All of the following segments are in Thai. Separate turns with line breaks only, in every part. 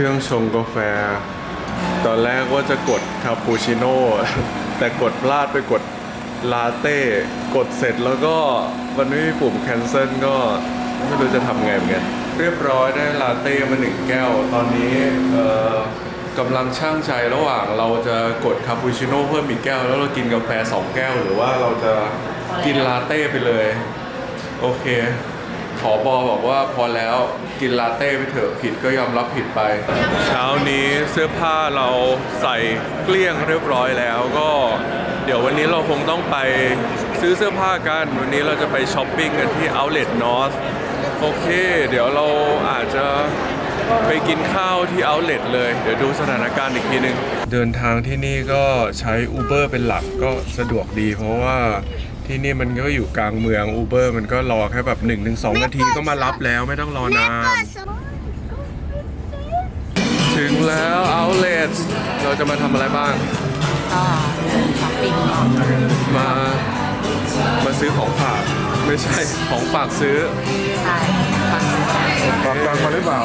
ครื่องชงกาแฟ ตอนแรกว่าจะกดคาปูชิโน่แต่กดพลาดไปกดลาเต้กดเสร็จแล้วก็มันไม่มีปุ่ม cancel ก็ไม่รู้จะทำไงเหมือนกันเรียบร้อยได้ลาเต้มาหนึ่งแก้ว ตอนนี้กำลังช่างใจระหว่างเราจะกดคาปูชิโน่เพิ่มอีกแก้ว แล้วเรากินกาแฟสองแก้ว หรือว่าเราจะกินลาเต้ไปเลย โอเค ขอบอบอกว่าพอแล้วกินลาเต้ไปเถอะผิดก็ยอมรับผิดไป เช้านี้เสื้อผ้าเราใส่เกลี้ยงเรียบร้อยแล้วก็ เดี๋ยววันนี้เราคงต้องไปซื้อเสื้อผ้ากัน วันนี้เราจะไปช้อปปิ้งกันที่ Outlet North โอเค เดี๋ยวเราอาจจะไปกินข้าวที่ Outlet เลย เดี๋ยวดูสถานการณ์อีกทีหนึ่งเดินทางที่นี่ก็ใช้ Uber เป็นหลักก็สะดวกดีเพราะว่า ที่นี่มันก็อยู่กลางเมือง Uber มันก็รอแค่แบบ1-2นาทีก็มารับแล้วไม่ต้องรอนาน ถึงแล้ว Outlet เราจะมาทำอะไรบ้าง
ก็ช้อปปิ้งก่อน
มา มาซื้อของฝากไม่ใช่ของฝากซื้อ
ใช่ฟัง
ฝากตังมาหรือเปล่า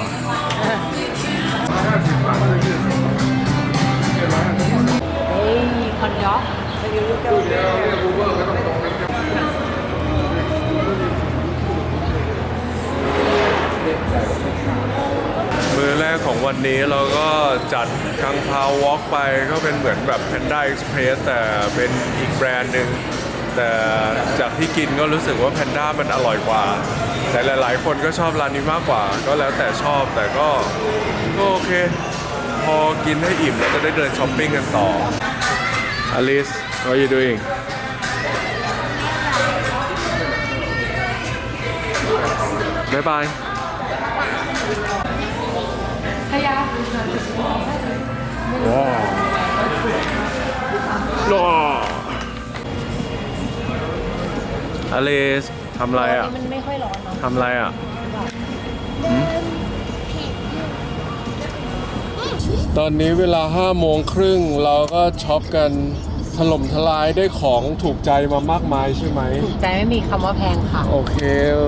เฮ้ยคอนยอก
มื วันนี้เราก็จัดคังพาวอล์กไปก็เป็นเหมือนแบบ Panda Express แต่เป็นอีกแบรนด์หนึ่งแต่จากที่กินก็รู้สึกว่า Panda มันอร่อยกว่า แต่หลายๆ คนก็ชอบร้านนี้มากกว่า ก็แล้วแต่ชอบแต่ก็ก็โอเค พอกินให้อิ่มแล้วจะได้เดินช้อปปิ้งกันต่อ Alice what are you doing บ๊า ยบาย
ขยะ
ว้าวรออเลสทำอะไรอะ
มันไม่ค่อยร้อนเนาะ
ทำอะไรอะหืมตอนนี้เวลา5โมงครึ่งเราก็ช็อปกัน ถล่มทลายได้ของถูกใจมามากมายใช่ไหม
ถูกใจไม่มีคำว่าแพงค่ะ
โอเค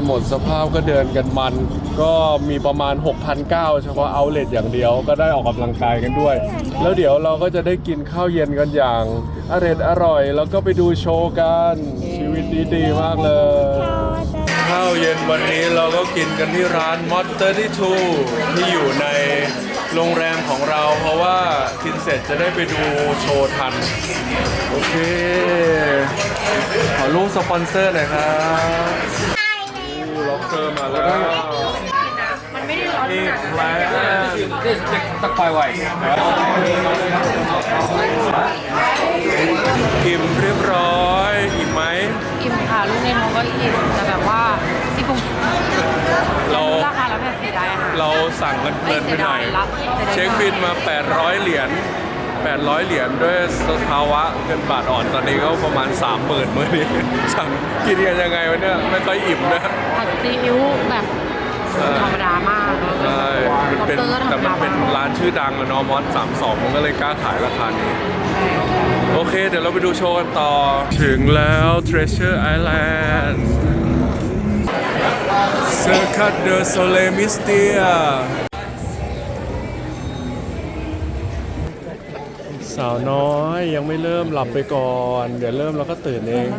หมดสภาพก็เดินกันมัน ก็มีประมาณ 6,900เฉพาะเอาเล t อย่างเดียวก็ได้ออกกำลังกายกันด้วย แล้วเดี๋ยวเราก็จะได้กินข้าวเย็นกันอย่างอร่อยอร่อย แล้วก็ไปดูโชว์กันชีวิตดีดีๆมากเลย ข้าวเย็นวันนี้เราก็กินกันที่ร้าน Mod 32ที่อยู่ใน โรงแรมของเราเพราะว่ากินเสร็จจะได้ไปดูโชว์ทัน โอเค ขอรูปสปอนเซอร์หน่อยครับอู้ล็อกเกอร์มาแล้ว
มันไม่ได้ร้อน
นี่แล้
ตักไฟไหว
อิ่มเรียบร้อยอิ่มไหม
อิ่มค่ะลูกในท้องก็อิ่มแต่แบบว่าที่ปุ่ม
เรา
ราคา แล้วแบบเสียดายอาหาร
เราสั่งกันเพลินไปหน่อย
เสียดายละเสียดาย
เช็คบินมา 800 เหรียญ 800 เหรียญด้วยสภาวะเงินบาทอ่อนตอนนี้ก็ประมาณ 30,000มื้อนี้สั่งกินกันยังไงวะเนี่ยไม่ค่อยอิ่มนะ
ผัดซีอิ๊วแบบธรรมดามาก
ใช่มันเป็น
ล็อบสตอร์ก็ธร
แต่
รม
มัน
ดา
เป็น
มาก
ร้านชื่อดังอะเนอะมอส32มันก็เลยกล้าขายราคานี้ โอเค เดี๋ยวเราไปดูโชว์กันต่อ ถึงแล้ว Treasure Island Circuit de Soleil Mystia สาวน้อยยังไม่เริ่มหลับไปก่อน เดี๋ยวเริ่มเราก็ตื่นเอง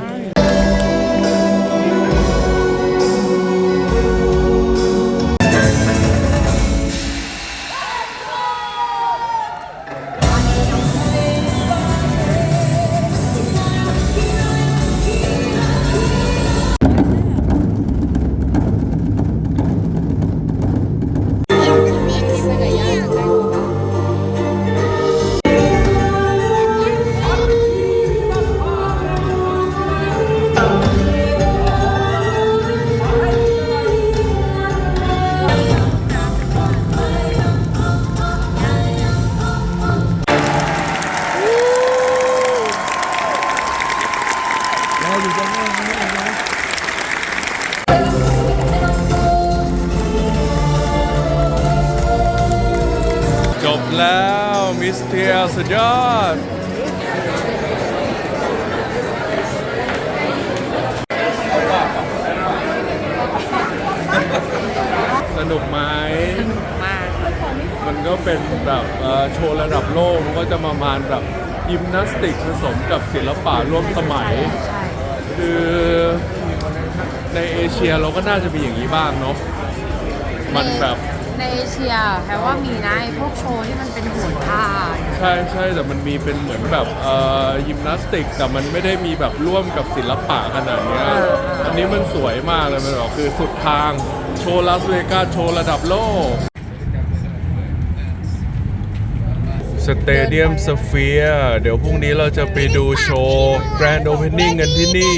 บแล้วมิสเทียสุดยอดสนุกไหม
มาก
มันก็เป็นแบบโชว์ระดับโลกมันก็จะประมาณแบบยิมนาสติกผสมกับศิลปะร่วมสมัย คือในเอเชียเราก็น่าจะมีอย่างนี้บ้างเนาะมันแบบ
ในเอเชียแปลว่ามีนะไอ้พวกโชว์ที่มันเป็นโหนท่า
ใช่ใช่แต่มันมีเป็นเหมือนแบบเอ่อยิมนาสติก แต่มันไม่ได้มีแบบร่วมกับศิลปะขนาดเนี้ยอันนี้มันสวยมากเลยมันแบบคือสุดทางโชว์ลาสเวกัสโชว์ระดับโลกสเตเดียมสเฟียร์เดี๋ยวพรุ่งนี้เราจะไปดูโชว์แกรนด์โอเพนนิ่งกันที่นี่